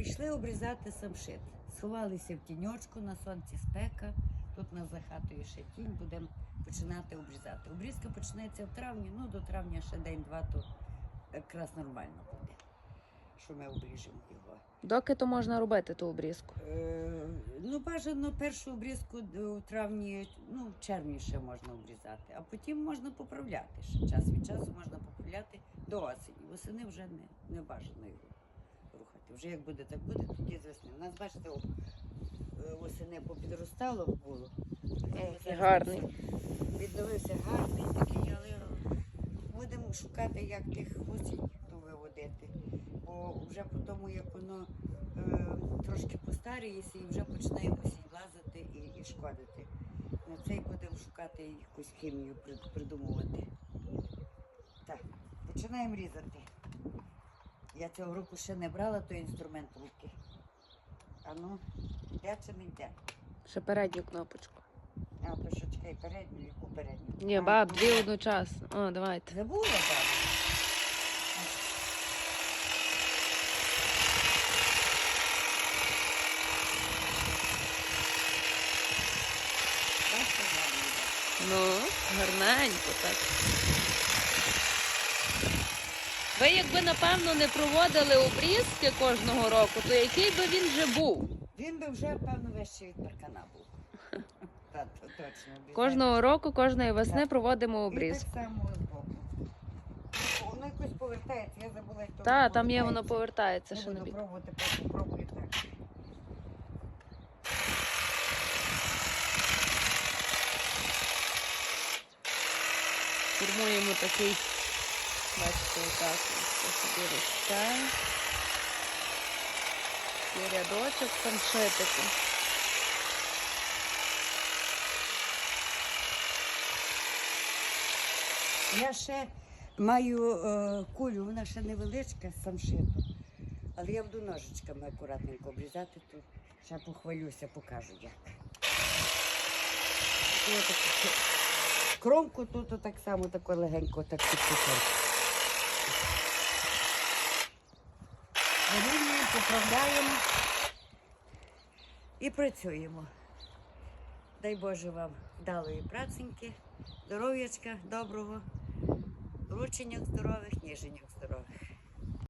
Прийшли обрізати самшит. Сховалися в тіньочку, на сонці спека. Тут нас за хатою ще тінь, будемо починати обрізати. Обрізка почнеться в травні, ну до травня ще день-два, то якраз нормально буде, що ми обріжемо його. Доки то можна робити ту обрізку? Е, ну, бажано першу обрізку у травні, ну, в червні ще можна обрізати, а потім можна поправляти. Ще час від часу можна поправляти до осені. Восени вже не, не бажано його рухати. Вже як буде, так буде, тоді з весни. У нас, бачите, о, е, восени попідростало було. Е, гарний. Відновився гарний такий, але будемо шукати, як тих осінь виводити. Бо вже по тому, як воно е, трошки постаріється і вже почне осінь лазити і, і шкодити. На цей будемо шукати якусь хімію придумувати. Так, починаємо різати. Я цього року ще не брала той інструмент в руки. А ну, йде чи не йде? Ще передню кнопочку. А, то що чекай, передню, яку передню? Ні, баб, дві одночасно. О, давайте. Забула? Бачите. Ну, гарненько так. Ви якби напевно не проводили обрізки кожного року, то який би він вже був? Він би вже, певно, вище від паркана був. Так, то точно. обіцяю. Кожного року, кожної весни проводимо І обрізку. так само з. Воно якось повертається, я забула, як то Та, воно там є, воно повертається. повертається Не ще на буду бік. пробувати, просто пробую так. Формуємо такий, бачите, отак ось собі росте. І рядочок. Я ще маю е, кулю, вона ще невеличка, з самшиту. Але я буду ножичками акуратненько обрізати, то ще похвалюся, покажу як. Кромку тут так само легенько так підписати. Поправляємо і працюємо. Дай Боже вам вдалої праценьки, здоров'ячка доброго, рученьок здорових, ніженьок здорових.